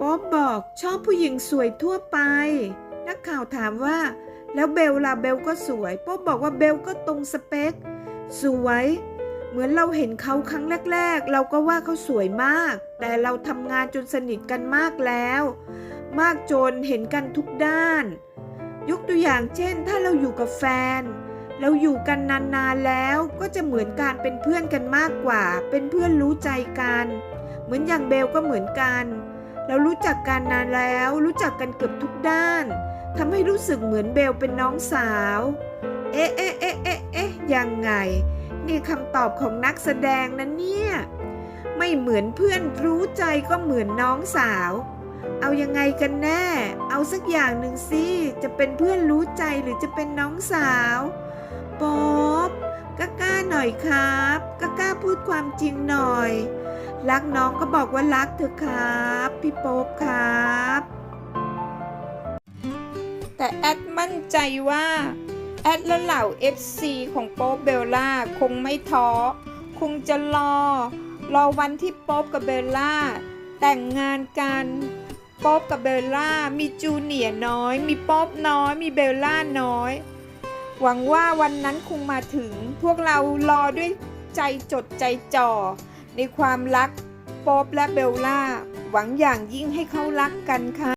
ป๊อบบอกชอบผู้หญิงสวยทั่วไป นักข่าวถามว่า แล้วเบลล่ะเบลก็สวยป๊อบบอกว่าเบลก็ตรงสเปค สวย เหมือนเราเห็นเขาครั้งแรก ๆ เราก็ว่าเขาสวยมาก แต่เราทำงานจนสนิทกันมากแล้ว มากจนเห็นกันทุกด้าน ยกตัวอย่างเช่น ถ้าเราอยู่กับแฟนเราอยู่กันนานๆแล้วก็จะเหมือนการเป็นเพื่อนกันมากกว่า เป็นเพื่อนรู้ใจกัน เหมือนอย่างเบลก็เหมือนกัน เรารู้จักกันนานแล้ว รู้จักกันเกือบทุกด้านทำให้รู้สึกเหมือนเบลเป็นน้องสาว เอ๊ะเอ๊ะเอ๊ะเอ๊ะเอ๊ะยังไง นี่คำตอบของนักแสดงนะเนี่ย ไม่เหมือนเพื่อนรู้ใจก็เหมือนน้องสาว เอายังไงกันแน่ เอาสักอย่างหนึ่งสิ จะเป็นเพื่อนรู้ใจหรือจะเป็นน้องสาวป๊อบกล้าๆหน่อยครับกล้าๆพูดความจริงหน่อย รักน้องก็บอกว่ารักเถอะครับ พี่โป๊บครับ แต่แอดมั่นใจว่า แอดและเหล่า FC ของโป๊บเบลล่าคงไม่ท้อ คงจะรอ รอวันที่โป๊บกับเบลล่า แต่งงานกันโป๊บกับเบลล่า มีจูเนียร์น้อย มีโป๊บน้อย มีเบลล่าน้อย หวังว่าวันนั้นคงมาถึง พวกเรารอด้วยใจจดใจจ่อ ในความรัก โป๊บและเบลล่า หวังอย่างยิ่งให้เขารักกันค่ะ